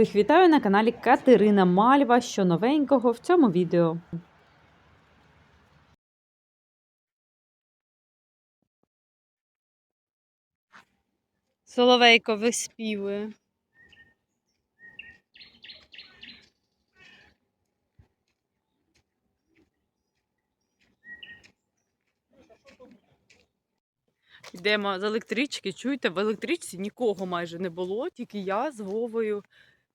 Всіх вітаю на каналі Катерина Мальва. Що новенького в цьому відео. Соловейко виспівує. Йдемо з електрички. Чуєте, в електричці нікого майже не було, тільки я з Вовою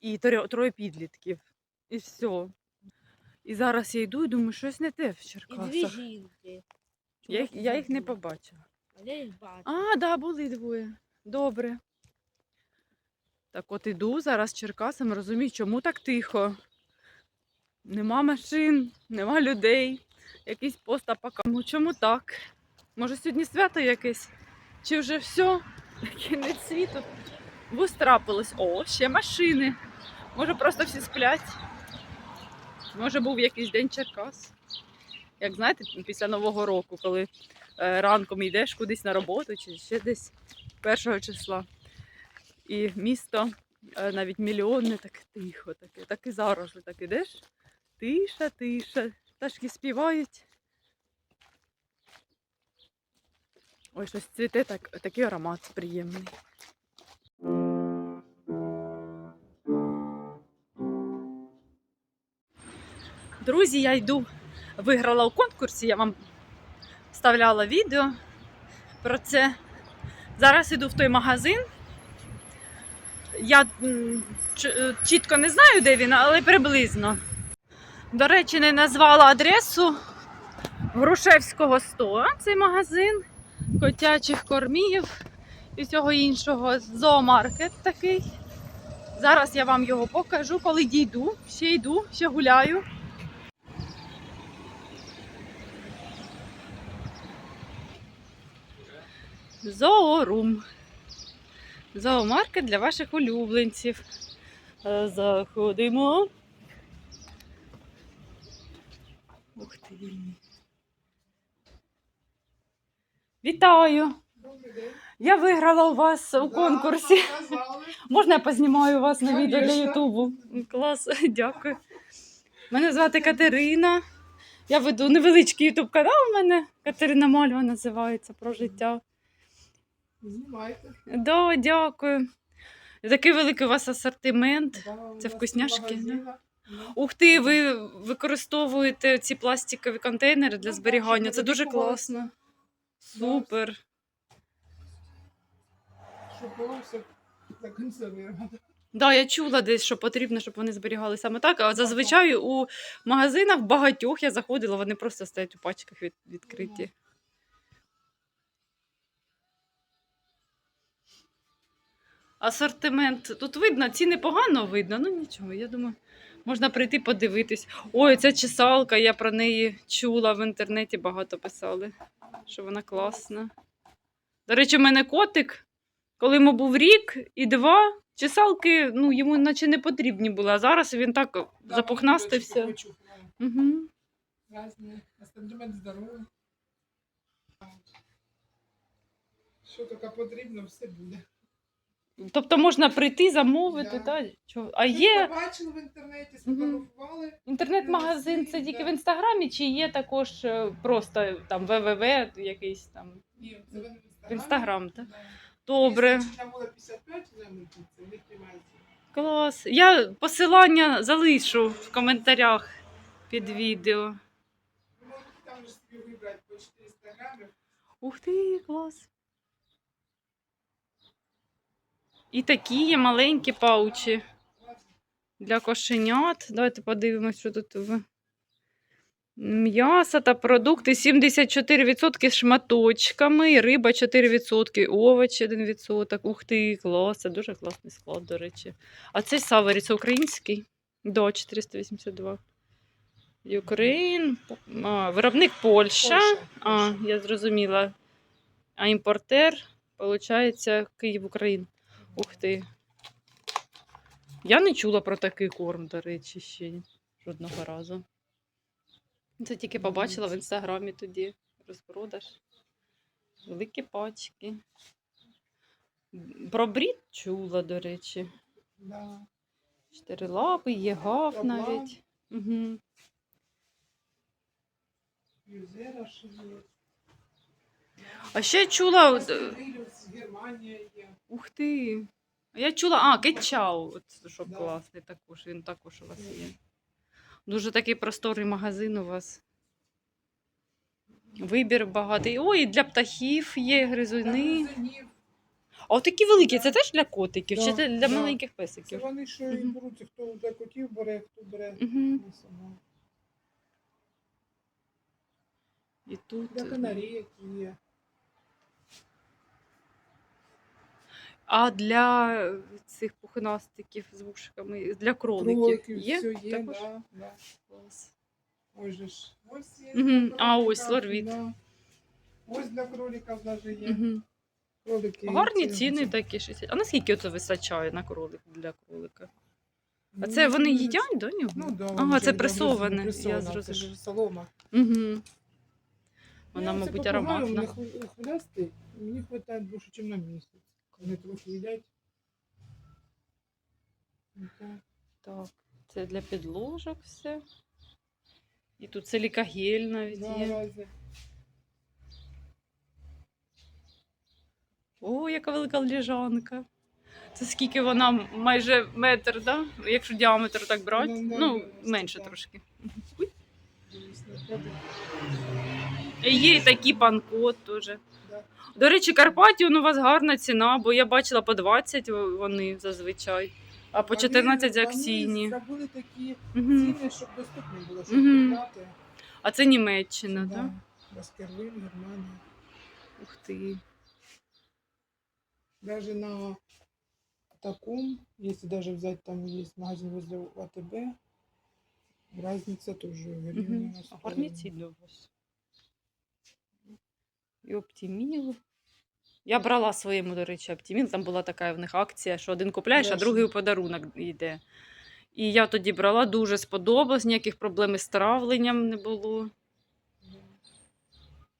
і тро- троє підлітків. І все. І зараз я йду і думаю, щось не те в І дві Черкасах. жінки. Я, їх- я їх не побачила. А я їх бачу. А, да, були двоє. Добре. Так от іду зараз Черкасом, розумію, чому так тихо. Нема машин, нема людей. Якийсь постапока. Ну чому так? Може сьогодні свято якесь? Чи вже все? Кінець світу. Вуз трапилось. О, ще машини. Може просто всі сплять. Може був якийсь день Черкас. Як знаєте, після Нового року, коли е, ранком йдеш кудись на роботу чи ще десь першого числа. І місто е, навіть мільйонне, так тихо, таке, так і зараз так ідеш. Тиша, тиша, пташки співають. Ой, щось цвіте, так, такий аромат приємний. Друзі, я йду, виграла у конкурсі, я вам вставляла відео про це. Зараз іду в той магазин. Я е, чітко не знаю, де він, але приблизно. До речі, не назвала адресу Грушевського 100. Цей магазин котячих кормів і всього іншого. Зоомаркет такий. Зараз я вам його покажу, коли дійду. Ще йду, ще гуляю. Зоорум. Зоомаркет для ваших улюбленців. Е, Заходимо. Ух ти вільний. Вітаю! Я виграла у вас у конкурсі. Можна я познімаю вас на відео для Ютубу? Клас, дякую. Мене звати Катерина. Я веду невеличкий ютуб канал у мене. Катерина Мальва називається про життя. Знімайте. Да, дякую. Такий великий у вас асортимент. Да, у Це нас вкусняшки, магазина. Ну, Ух ти, ви використовуєте ці пластикові контейнери для Ну, зберігання. так, Це дуже класно. Супер. Щоб було все законсервировано. Да, я чула десь, що потрібно, щоб вони зберігали саме так. А зазвичай у магазинах багатьох я заходила, вони просто стоять у пачках від, відкриті. Асортимент. Тут видно, ціни погано видно, ну нічого, я думаю, можна прийти подивитись. Ой, ця чесалка, я про неї чула в інтернеті, багато писали, що вона класна. До речі, в мене котик, коли йому був рік і два, чесалки ну, йому наче не потрібні були, а зараз він так Да, запухнастився. Угу. Разні. Асортимент здоров'я. Що тільки потрібно, все буде. Тобто можна прийти, замовити, Да. та? Чого? А є побачили в інтернеті, сфотографували. інтернет-магазин, це тільки в інстаграмі, чи є також е, просто там ВВВ якийсь там. Ні, це в. В інстаграм, так? Да. Добре, Якщо Чорна була 55, замовити, це не приймається. клас. Я посилання залишу в коментарях під відео. Ви можете там же собі вибрати по 400 грамів. Ух ти, клас. І такі є маленькі паучі для кошенят. Давайте подивимось, що тут. в- М'ясо та продукти 74% з шматочками, риба 4%, овочі 1%. Ух ти, клас, це дуже класний склад, до речі. А цей савері, це український? До 482. Україн. А, виробник Польща. Польща, А, я зрозуміла. А імпортер, виходить, Київ Україн. Ух ти. Я не чула про такий корм, до речі, ще жодного разу. Це тільки побачила в інстаграмі тоді розпродаж. Великі пачки. Про брід чула, до речі. Да. Чотирилапий, є гав навіть. Угу. Юзера ще є. А ще чула. е, є. Ух ти. А Я чула, а, кетчау, от, що Да. класний також, він також у вас є. Дуже такий просторий магазин у вас. Вибір багатий. Ой, і для птахів є гризуни. Гризунів. А от такі великі, це теж для котиків, чи Да, це для да. маленьких Це песиків? вони що і Мгм. беруться, хто для котів бере, хто бере Угу. на собак. І тут. Для канарейок є. А для цих пухнастиків з вушками, для кроликів, Кроликів є? все є, Також? да, да. Клас. Ось же ж. Ось є. Мгм. для А, кролика, ось лорвіт. да. Ось для кроликів навіть є. Угу. Кролики. Гарні ці- ціни ці- такі. 60. А наскільки це вистачає на кролик для кролика? А Ну, це вони їдять до нього? Ну, да, ага, вони це пресоване. Я пресоване, Це зрозуміла. ж солома. Угу. Вона, Ну, мабуть, попугай, ароматна. вони хвиль- хвилясті, Мені вистачає більше, ніж на місяць. Вони трохи їдять. Так. Це для підложок все. І тут силікагель навіть є. О, яка велика лежанка. Це скільки вона майже метр, да? якщо діаметр так брати. Ну, Ну, менше трошки. Є і такі панкот теж. До речі, Карпатіон у вас гарна ціна, бо я бачила по 20 вони зазвичай, а по 14 Вони акційні. зробили такі Угу. ціни, щоб доступні було, щоб купляти. А це Німеччина, так? Да? Германія. Ух ти. Даже на таком, если даже взять, там есть магазин возле АТБ, разница тоже гривня Угу. на 100 Гарні ціни у вас. І Оптіміл. Я брала своєму, до речі, Оптіміл. Там була така в них акція, що один купляєш, а другий у подарунок йде. І я тоді брала, дуже сподобалось, ніяких проблем із травленням не було.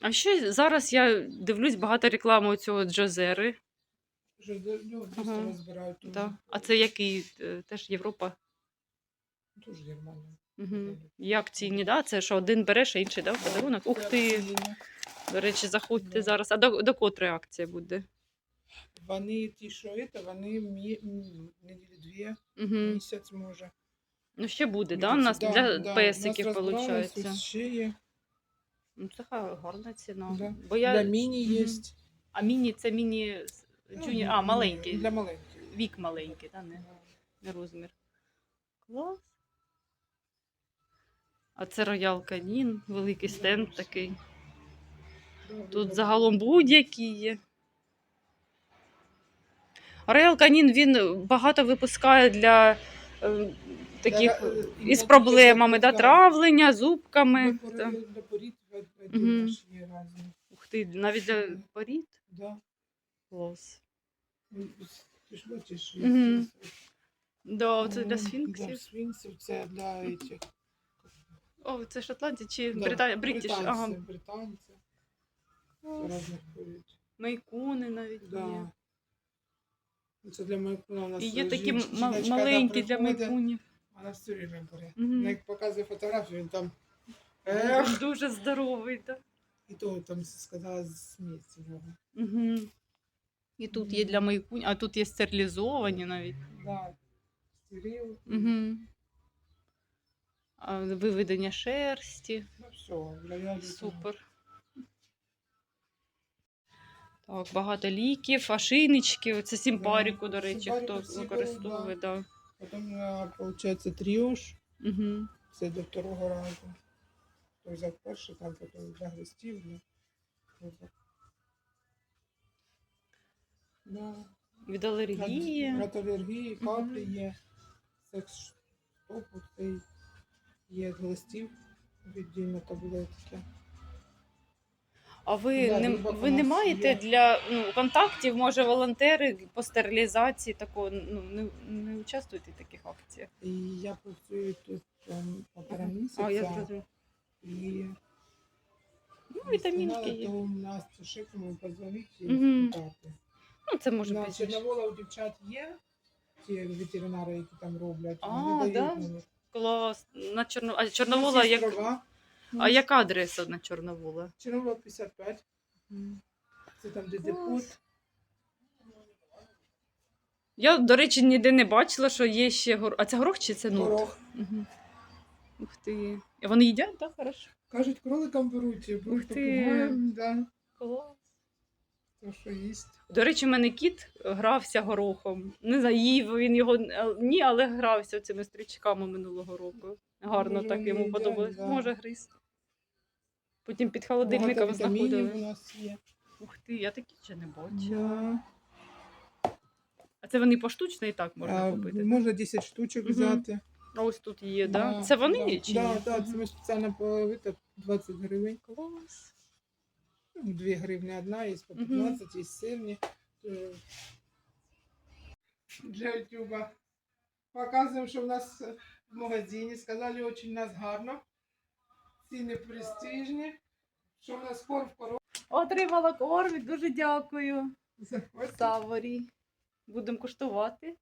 А ще зараз я дивлюсь багато реклами у цього Джозери. Ага. розбирають. Да. А це який е, теж Європа. Теж Германія. Угу. Як ціні, да? Це що один береш, а інший да, в подарунок. Ух ти! До речі, заходьте Да. зараз. А до, до котрої акція буде? Вони ті, що це, вони мі- неділі дві, Угу. місяць може. Ну, ще буде, Місяць. да? У нас Да, для да. песиків виходить. Ще є. Ну, це гарна ціна. Да. Бо я... Для міні є. А міні це міні з- Ну. А, маленький. Для маленьких. Вік маленький, да? не, не розмір. Клас. А це роял канін, великий стенд такий. Тут загалом будь-які є. Роял Канін він багато випускає для е, таких Для- із для- проблемами, да, травлення, зубками. Для та. для теж. Ух ти, навіть для порід. Да. Клас. Ну, Ти ж бачиш, Мгм. це- Да, це Ну, для Для сфінксів. сфінксів, це для этих. О, це Шотландія чи Да, Британія? Британці, Ага. британці, Порід. Мейкуни навіть є. Да. Ну, Це для майкуна у нас І є жін- такі м- жіночка, да, маленькі для приходить, майкунів. Вона все время бере. Мгм. Як показує фотографію, він там. Ех, дуже здоровий, так. і то там сказала в нього. Угу. І тут є для майкунь, а тут є стерилізовані навіть. Да. Стерил. Угу. А, виведення шерсті. Ну все, для ягід. Супер. Так, багато ліків, ошейнички. Оце симпаріку, до речі, Симпаріку хто всі використовує. беруть, Да. Потім, виходить, тріош. Угу. Це до второго разу. Той взяв перший, там потім для гостів. Да. Від алергії. Від алергії, каплі є, секс стопу цей є глистів віддільно таблетки. А ви Да, не, глибоко ви не нас маєте є. для ну, контактів, може, волонтери по стерилізації такого ну, не, не участвуєте в таких акціях? І я працюю тут ем, полтора місяця. А, я зрозуміла. І Ну, вітамінки є. То у нас Шикому позвонити і Мгм. спитати. Ну, це може На пізніше. Чорновола у дівчат є, ті ветеринари, які там роблять. А, вони да? мені. Клас. На Чорно... А Чорновола, як... трава. А яка адреса на Чорновола? Чорновола 55. Це там, де депот. Я, до речі, ніде не бачила, що є ще гор... А це горох чи це нут? Горох. Угу. Ух ти. І вони їдять, так? Хорошо. Кажуть, кроликам беруть, Ух беруть ти. да. Клас. То, що їсть. До речі, в мене кіт грався горохом. Не знаю, їв він його ні, але грався цими стрічками минулого року. Гарно Може, так вони йому їдять, подобалось. да. Може, гриз. Потім під холодильником знаходили. у нас є. Ух ти, я такі ще не бачила. Да. А це вони поштучно і так можна А, купити. можна 10 штучок Мгм. взяти. А ось тут є, да? Да, Це вони да, є чи да, ні? Да, це ми спеціально половити 20 гривень. Клас. Ну, 2 гривні одна, є по Мгм. 15, є сирні. Е, Для Ютуба. Показуємо, що в нас в магазині. Сказали, дуже у нас гарно. Ціни престижні. Що в нас корм в коробці. Отримала корм, дуже дякую. Саворі. Будемо куштувати.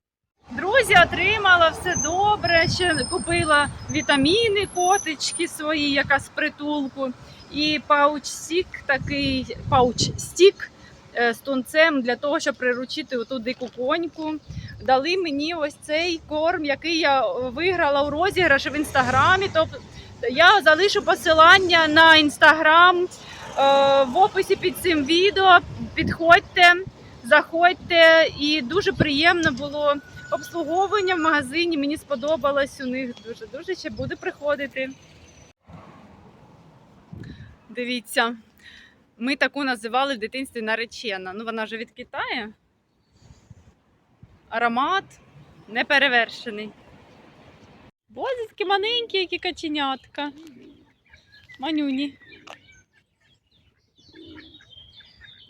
Друзі, отримала все добре. Ще купила вітаміни, котички свої, яка з притулку. І пауч стік, такий пауч стік е, з тунцем для того, щоб приручити оту дику коньку. Дали мені ось цей корм, який я виграла у розіграші в інстаграмі. Тобто я залишу посилання на інстаграм е, в описі під цим відео. Підходьте заходьте, і дуже приємно було обслуговування в магазині. Мені сподобалось у них дуже дуже ще буде приходити. Дивіться, ми таку називали в дитинстві наречена. Ну, вона вже від Китаю. Аромат неперевершений. Боже, такі маленькі, які каченятка. Манюні.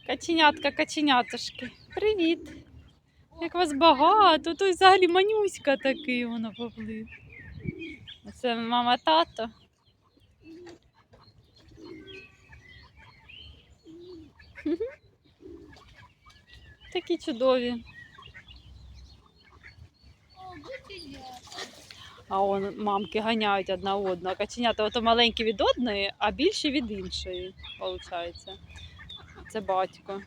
Каченятка, каченятошки. Привіт. Як вас багато, тут взагалі манюська такий воно поплив. Це мама тато. Такі чудові. А он мамки ганяють одна одну. А каченята ото маленькі від одної, а більші від іншої, виходить. Це батько.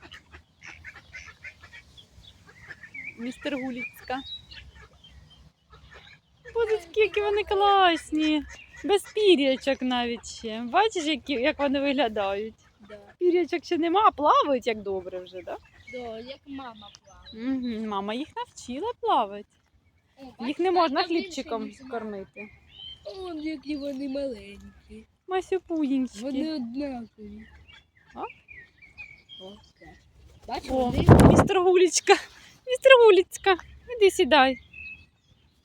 Містер Гуліцька. Боже, скільки вони класні. Без пір'ячок навіть ще. Бачиш, які, як вони виглядають? Да, Пір'ячок ще нема, а плавають як добре вже, так? да, як мама плаває. Угу. Мама їх навчила плавати. Їх не можна хлібчиком кормити. О, які вони маленькі. Масюпунінчики. Вони однакові. А? О. Бачиш, О, вони містер Гулічка. Містер Гуліцька, іди сідай.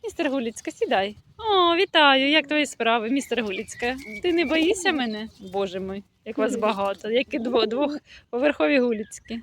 Містер Гуліцька, сідай. О, вітаю! Як твої справи, містер Гуліцька? Ти не боїшся мене? Боже мой, як вас багато, які дво, двохповерхові гуліцькі.